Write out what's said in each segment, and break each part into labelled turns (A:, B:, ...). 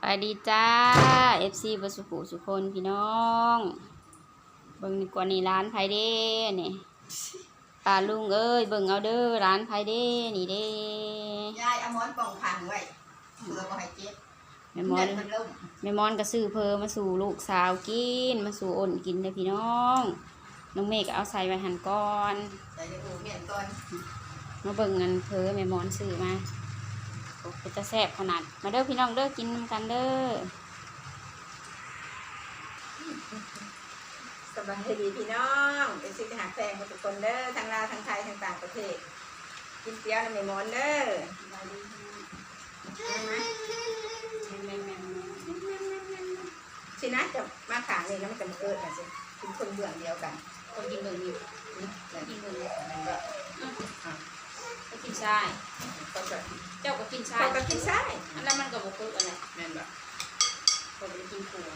A: ไปดีจ้า FC บสุขุสุคนพี่น้องเบิ่งดีกว่านี่ร้านไผเด้นี่ป้าลุงเอ้ยเบิ่งเอาเด้อร้านไผเด้นี่เด้
B: ยายเอาหมอนป่องขังไว้เพื่อบ่ให้เจ็บ
A: แม่มอน
B: เลืดมันล่ม
A: แม่มอนก็ซื้อเพอมาสู่ลูกสาวกิน มาสู่อ่นกินเด้อพี่น้องน้องเมฆก็เอาใส่ไว้หันก่อน
B: ใส่ในอูเมียนก่อน
A: มาเบิ่งเงินเพอแม่มอนซื้อมา โอ้เป็นจะแซ่บขนาด มาเด้อพี่น้องเด้อกินนำกันเด้อ
B: สบายดีพี่น้อง เป็นสิทหารแฟนทุกคนเด้อทั้งลาวทั้งไทยทั้งต่างประเทศ กินเตี้ยวในหมอนเด้อสินะจะมาขางนี่แล้วมันจะมาเกิดนะสิกินคนเบื่องเดียวกัน
A: คนกินเบิ่งอยู่
B: นี่แหละ
A: กินเบิ่งอยู่
B: มัน ก็
A: ก็กินชาย
B: ก็จะ
A: เจ้าก็กินชาย
B: เขาก็กินซ้าย
A: อันนั้นมันก็บ่คืออะไร
B: แม่นบ่
A: ก็บ่ได้กินขัว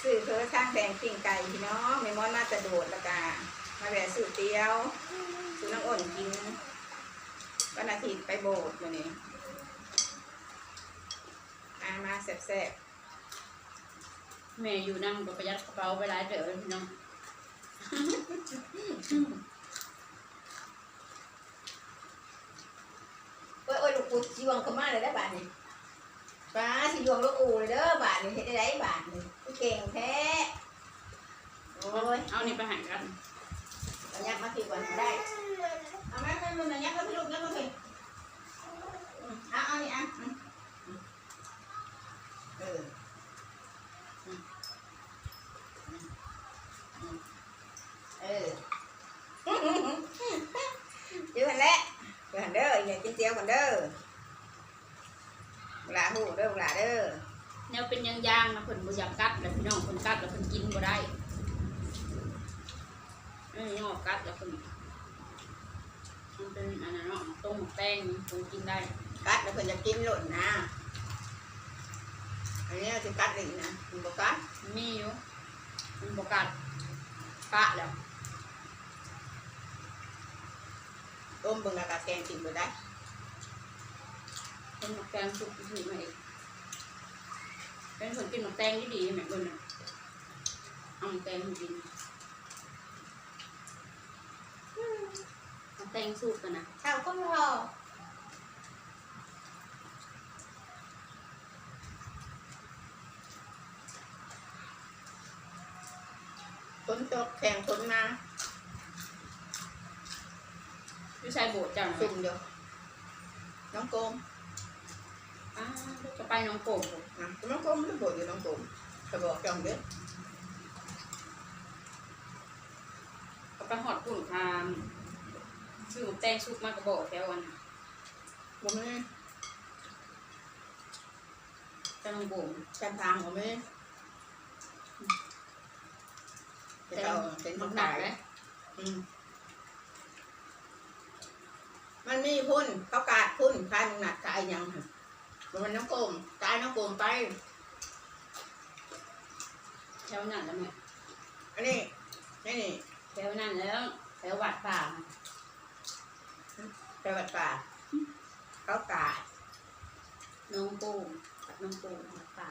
B: ซื้อเพื่อข้างแดงปิ้งไก่พี่น้องแม่มอนมาจะโดดแล้วก็มาแวะซื้อเตี้ยวซื้อน้องอ่นกินวันอาทิตย์ไปโบสถ์วันนี้อามาแซ่บ
A: แม่อยู่นั่งก็ประหยัดกระเป๋าไปหลายเด้อพี่น้อง
B: ๆโอ้ยโอ้ยลู กปูสิวงเข้ามาเลยได้อบาทนี่ป้าสิวงลูกอูเลยเด้อบาทนี่เห็นได้ไรบาทนี่เก่งแท้โอ้ย
A: เอานี่ไปหากัน
B: เอายักมาทีก่อนได้เอาแม่แม่มึงเอายักมาทีลูกยักมาทีอืมเอาเอานี่อะเอออเดี๋ยวหันแหละเดี๋ยวหันเด้ออย่า กินเจียวกันเด้อเวลาหูเด้อเวลาเด้อ
A: แนวเป็นยางๆนะเพิ่นบ่อยากกัดแล้วพี่น้องเพิ่นกัดแล้วเพิ่นกินบ่ได้เอ้ยยอกัดแล้วเพิ่นมันเป็นอันนั้นเนาะต้มหมกแตงเพิ่นกินได้
B: กัดแล้วเพิ่นจะกินหล่นนะอันนี้จะกัดอีกนะคุณบอกกัด
A: มีอยู่มันบ่กัดกะแล้ว
B: ต้มเบิ่งแล้วก็แกงกินบ่ได้
A: เพิ่นหมกแตงสุกถือมาอีกเป็นเพิ่นกินหมกแตงดีๆแม่เพิ่นน่ะเอาหมกแตงให้กินหมกแตงสุกกันนะ
B: ข้าวก็รอฝนตกแข่งฝนมา
A: อยู่ใส่โบสถ์เจ้าน่ะ
B: ซุ่มอยู่น้องโกม
A: อ้าจะไปน้องโป่งบ่
B: นะน้องโกมไม่บ่อยู่น้องโกมเขาบอกจองเด้อ
A: เขาไปหอดปุ่นคามซื้อแตงสุกมากระบอกแถวอันน่ะ
B: บ่มี
A: เจ้าหน้องโป่ง
B: จันทางบ่มีจะเอาเป็น
A: หนั
B: ขากย
A: เลย
B: อืมมันมีพุ่นเขากาดพุ่นขายหนักขายยังหั่นบ่ มันน้องโกมตายน้องโกมไป
A: แถวนั้นแล้วแม่
B: อันนี้นี่นี่
A: แถวนั้นแล้วแถววัดป่า
B: ไปวัดป่าเขากาด
A: น้องโป่งวัดน้องโป่งวัดป่า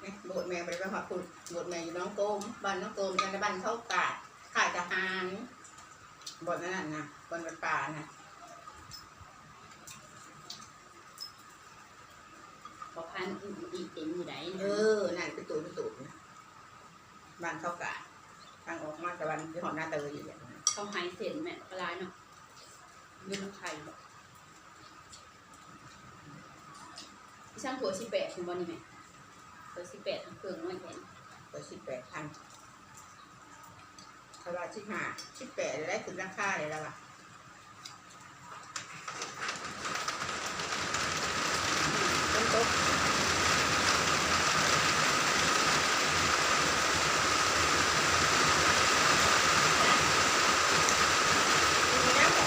B: เนี่ยโบสถ์แม่ไปไปหอดพุ่นโบสถ์แม่อยู่น้องโกมบ้านน้องโกมกันในบ้านเขากาดขายทหารโบสถ์นั่นน่ะนะบนวัดป่าน่ะ
A: ขอพันอีกอีกเต็มอยู่ไหน
B: เออนั่นเป็นตูนเป็นตูนนะบ้านเขากะทางออกมาตะวันที่หอหน้าเตยอยู่อย่างนั้น
A: เขาหายเส้นแม่ปลายเนาะอยืนน้ำไข่บ่ที่ช่างถั่วสิแปดถึงวันนี้แม่ถั่วสิแปดทั้งเครื่องน้อยแข็ง
B: ตัวสิบแปดพันเขาว่าสิบห้าสิบแปดได้ถึงราคาเลยแล้วอะต้นโต๊ะมีน้ำเหรอ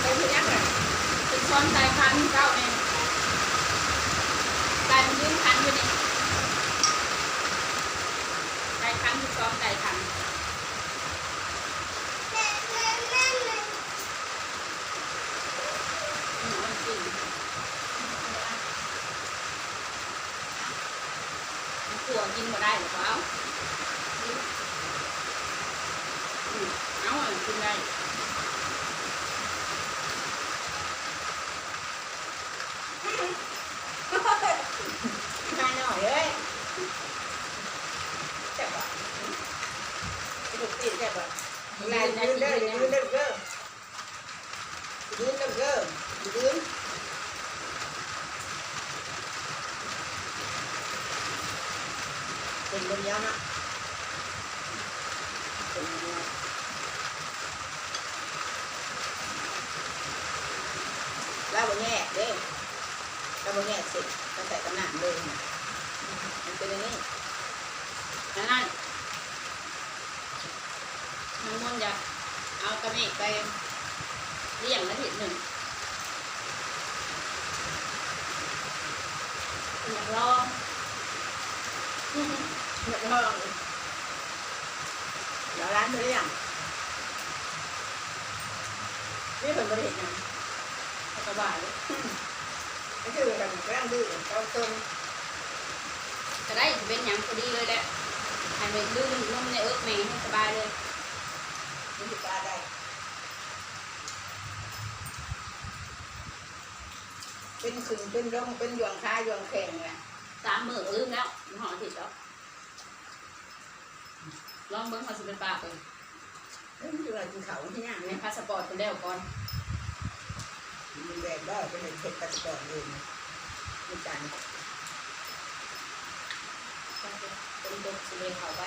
B: ไปมีน้ำเหรอ
A: เป็นช้อนใจคันเก้าเองไกลายเป็นยืนคันอยู่นี่ใจคันคือช้อนใจคันกินขัวกินมาได้หรือเปล่าเอาอะกินได้
B: Hai nổi ấy Chẹp bỏ Chụp tiền chẹp bỏ Này, đứng đây, đứng đây cơ Đứng đây cơ Đứng Tình bên nhau nặng Tình bên nhau Lao vào nhẹ, đi. ก็บ่แม่เสร็จก็ใส่กระหน่ำเลยมันเป็นอย่างนี้
A: นั่นนั่นน้ำมันจะเอากระเมดไปเลี้ยงละทีหนึ่งอยากลอง
B: อยากลองเดี๋ยวร้านเธอเลี่ยงนี่เป็นบริเวณนั้น
A: สบายเลย
B: ก็คือแบบกำลังดื้อเขาต้น
A: จะได้เป็นอย่างพอดีเลยแหละให้มันดื้อนมในเอิ๊กแมงให้สบายเลย
B: มีสิปลาได้เป็นขึงเป็นร่องเป็นยวงค้ายวงแข่งแหละ
A: สามมือลืมแล้วมันห่ออาทิตย์แล้วลองเบิ้งเขาสิเป็นปลาเอง
B: เอ้ยมันอยู่ไหนกินเขาที่ย่าง
A: ใน
B: เนี่ย
A: พาสปอร์ตคนเดียวก่อน
B: มีแรงบ้าก็เลยเช็ดตะกอนเอยู่มีจาน
A: เป็นดกสุเลขาใบ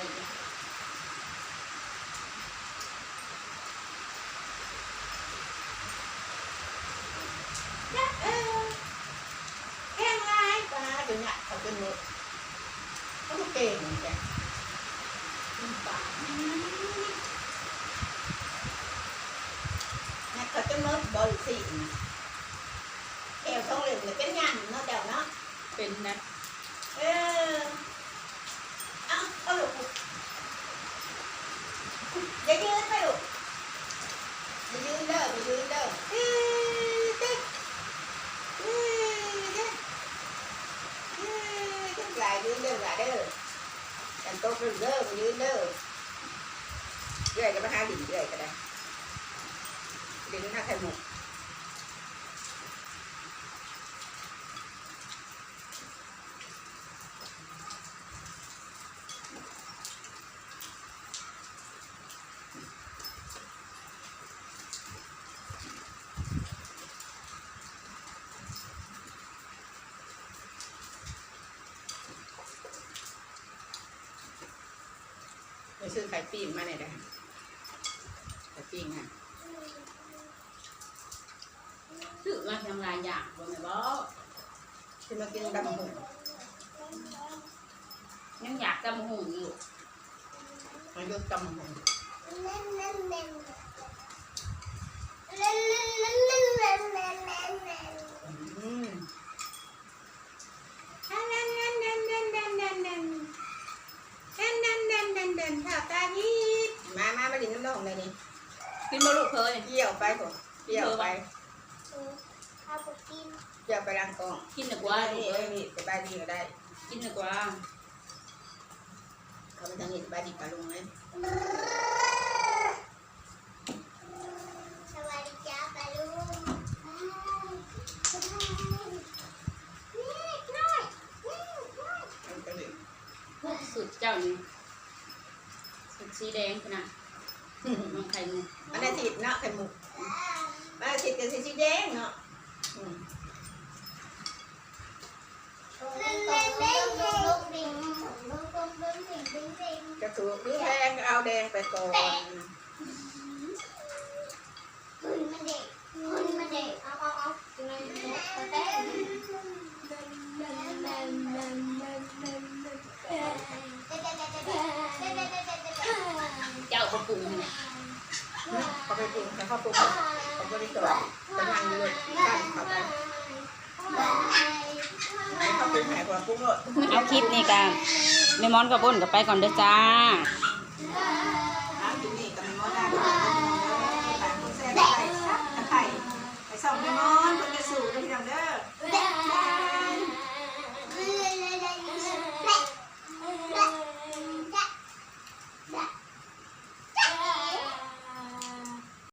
B: เขาเป็นรถเขาเก่งจ้ะ
A: ป่า
B: เขาจะมดบอลสิ เอวท้องเหลืองเนี่ยเป็นยันเนาะเดี๋ยวเนาะ
A: เป็นนะ
B: เออเอาเอาลูกอย่ายืนไปลูกอย่ายืนเด้ออย่ายืนเด้อเอ้ยเด้อเอ้ยเด้อเอ้ยเด้อหลายยืนเด้อหลายเด้อแต่โต๊ะเป็นเด้อมายืนเด้อเรื่อยก็มาหาดินเรื่อยก็ได้ดินหน้าไข่หมก ซื้อไข่ปิ้งมาหน่อยนะไข่ปิ้งอะ
A: ซื้อมาทำลายอย่างบ่แม่นบ่
B: ที่มากินดำหุ่น
A: ยังอยากจำหูอยู่
B: มายุดดำหุ่นอืมมามามาดินน้ำนอง เลยนี่
A: กินบ่ลูกเคย
B: เกี่ยวไปผมเกี่ยวไปเกี่ยวไปล้างกล้อง
A: กินดีกว่าลู
B: นี่
A: ก
B: เอ้
A: เอ้
B: ย
A: ย
B: นี่สบายดีก็ได้
A: กินดีกว่า
B: เขาไปทางนี้สบายดีปลาลุงเลย
C: สวัสดีจ้าปลาลุงนี่น้อยนี่น้อย
B: เอาไปเลย
A: สุดเจ้านี่สุดสีแดงขนาดน้อง ไข่มุก
B: มันอาทิตย์เนาะไข่หมุกมันอาทิตย์กับสีแดงเนาะอืม
C: เล่นเล่นเล่นลุงลุงดิ่งลุงลุงลุงดิ่งดิ่งดิ่ง
B: กระถูกหรือแพงก็เอาแดงไปก่อน
C: หุ่น ตัวเอ
A: ง
B: แต่เขาตัวเขาบริจาคกำลังเลการเขาไปเอา
A: คลิปนี่กันในมอนกับบุญกับไปก่อนเด้อจ้า